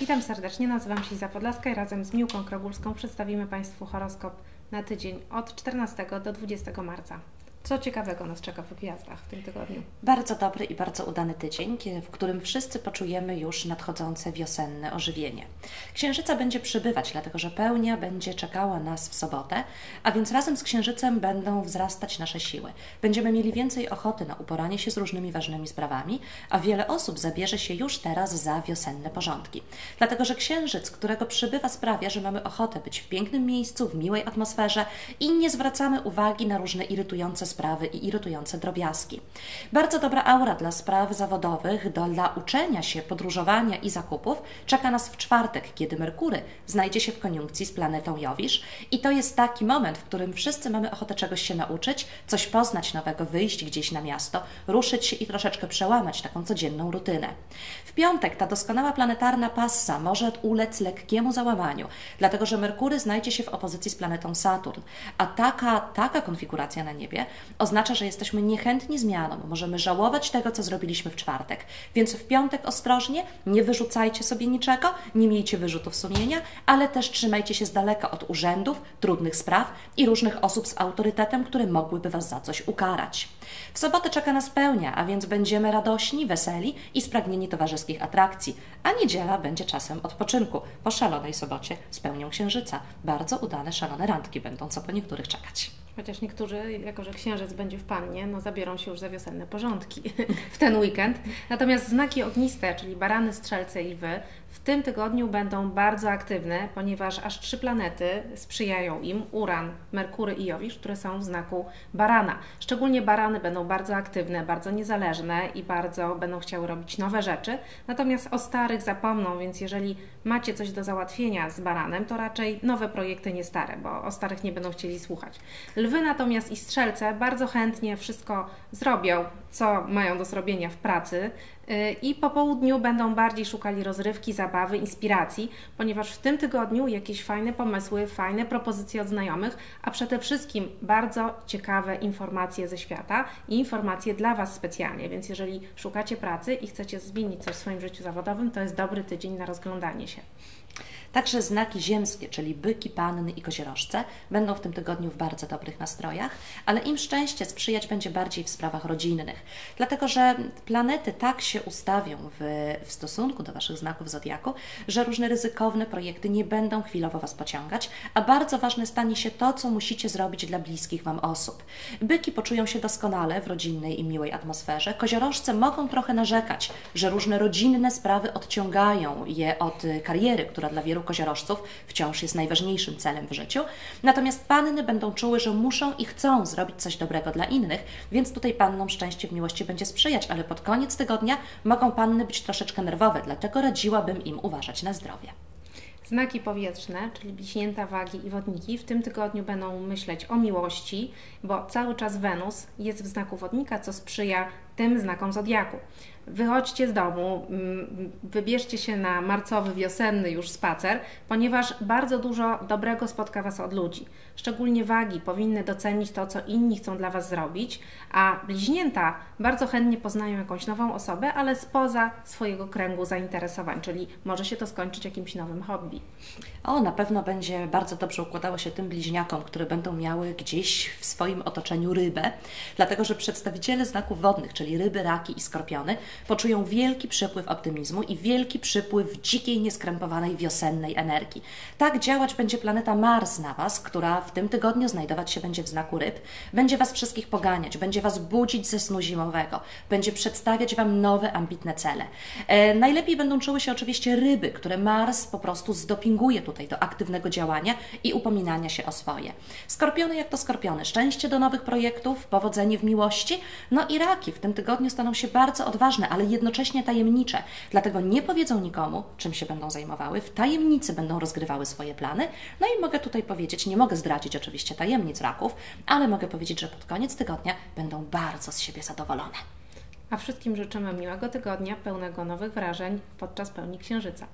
Witam serdecznie, nazywam się Iza Podlaska i razem z Miłką Krogulską przedstawimy Państwu horoskop na tydzień od 14 do 20 marca. Co ciekawego nas czeka w gwiazdach w tym tygodniu? Bardzo dobry i bardzo udany tydzień, w którym wszyscy poczujemy już nadchodzące wiosenne ożywienie. Księżyca będzie przybywać, dlatego że pełnia będzie czekała nas w sobotę, a więc razem z księżycem będą wzrastać nasze siły. Będziemy mieli więcej ochoty na uporanie się z różnymi ważnymi sprawami, a wiele osób zabierze się już teraz za wiosenne porządki. Dlatego, że księżyc, którego przybywa, sprawia, że mamy ochotę być w pięknym miejscu, w miłej atmosferze i nie zwracamy uwagi na różne irytujące sprawy i irytujące drobiazgi. Bardzo dobra aura dla spraw zawodowych, do, dla uczenia się, podróżowania i zakupów czeka nas w czwartek, kiedy Merkury znajdzie się w koniunkcji z planetą Jowisz i to jest taki moment, w którym wszyscy mamy ochotę czegoś się nauczyć, coś poznać nowego, wyjść gdzieś na miasto, ruszyć się i troszeczkę przełamać taką codzienną rutynę. W piątek ta doskonała planetarna passa może ulec lekkiemu załamaniu, dlatego że Merkury znajdzie się w opozycji z planetą Saturn, a taka, taka konfiguracja na niebie oznacza, że jesteśmy niechętni zmianom, możemy żałować tego, co zrobiliśmy w czwartek. Więc w piątek ostrożnie, nie wyrzucajcie sobie niczego, nie miejcie wyrzutów sumienia, ale też trzymajcie się z daleka od urzędów, trudnych spraw i różnych osób z autorytetem, które mogłyby Was za coś ukarać. W sobotę czeka nas pełnia, a więc będziemy radośni, weseli i spragnieni towarzyskich atrakcji, a niedziela będzie czasem odpoczynku po szalonej sobocie z pełnią księżyca. Bardzo udane szalone randki będą co po niektórych czekać. Chociaż niektórzy, jako że księżyc będzie w pannie, no zabiorą się już za wiosenne porządki w ten weekend. Natomiast znaki ogniste, czyli barany, strzelce i lwy, w tym tygodniu będą bardzo aktywne, ponieważ aż trzy planety sprzyjają im: Uran, Merkury i Jowisz, które są w znaku barana. Szczególnie barany będą bardzo aktywne, bardzo niezależne i bardzo będą chciały robić nowe rzeczy. Natomiast o starych zapomną, więc jeżeli macie coś do załatwienia z baranem, to raczej nowe projekty, nie stare, bo o starych nie będą chcieli słuchać. Lwy natomiast i strzelce bardzo chętnie wszystko zrobią, co mają do zrobienia w pracy i po południu będą bardziej szukali rozrywki, zabawy, inspiracji, ponieważ w tym tygodniu jakieś fajne pomysły, fajne propozycje od znajomych, a przede wszystkim bardzo ciekawe informacje ze świata i informacje dla Was specjalnie, więc jeżeli szukacie pracy i chcecie zmienić coś w swoim życiu zawodowym, to jest dobry tydzień na rozglądanie się. Także znaki ziemskie, czyli byki, panny i koziorożce, będą w tym tygodniu w bardzo dobrych nastrojach, ale im szczęście sprzyjać będzie bardziej w sprawach rodzinnych, dlatego że planety tak się ustawią w, w stosunku do Waszych znaków zodiaku, że różne ryzykowne projekty nie będą chwilowo Was pociągać, a bardzo ważne stanie się to, co musicie zrobić dla bliskich Wam osób. Byki poczują się doskonale w rodzinnej i miłej atmosferze, koziorożce mogą trochę narzekać, że różne rodzinne sprawy odciągają je od kariery, która dla wielu koziorożców wciąż jest najważniejszym celem w życiu. Natomiast panny będą czuły, że muszą i chcą zrobić coś dobrego dla innych, więc tutaj pannom szczęście w miłości będzie sprzyjać, ale pod koniec tygodnia mogą panny być troszeczkę nerwowe, dlatego radziłabym im uważać na zdrowie. Znaki powietrzne, czyli bliźnięta, wagi i wodniki, w tym tygodniu będą myśleć o miłości, bo cały czas Wenus jest w znaku wodnika, co sprzyja tym znakom zodiaku. Wychodźcie z domu, mm, wybierzcie się na marcowy, wiosenny już spacer, ponieważ bardzo dużo dobrego spotka Was od ludzi. Szczególnie wagi powinny docenić to, co inni chcą dla Was zrobić, a bliźnięta bardzo chętnie poznają jakąś nową osobę, ale spoza swojego kręgu zainteresowań, czyli może się to skończyć jakimś nowym hobby. O, na pewno będzie bardzo dobrze układało się tym bliźniakom, które będą miały gdzieś w swoim otoczeniu rybę, dlatego że przedstawiciele znaków wodnych, czyli ryby, raki i skorpiony, poczują wielki przypływ optymizmu i wielki przypływ dzikiej, nieskrępowanej wiosennej energii. Tak działać będzie planeta Mars na Was, która w tym tygodniu znajdować się będzie w znaku ryb, będzie Was wszystkich poganiać, będzie Was budzić ze snu zimowego, będzie przedstawiać Wam nowe, ambitne cele. E, najlepiej będą czuły się oczywiście ryby, które Mars po prostu zdopinguje tutaj do aktywnego działania i upominania się o swoje. Skorpiony jak to skorpiony, szczęście do nowych projektów, powodzenie w miłości, no i raki w tym tygodniu staną się bardzo odważne, ale jednocześnie tajemnicze. Dlatego nie powiedzą nikomu, czym się będą zajmowały, w tajemnicy będą rozgrywały swoje plany. No i mogę tutaj powiedzieć, nie mogę zdradzić oczywiście tajemnic raków, ale mogę powiedzieć, że pod koniec tygodnia będą bardzo z siebie zadowolone. A wszystkim życzymy miłego tygodnia, pełnego nowych wrażeń podczas pełni księżyca.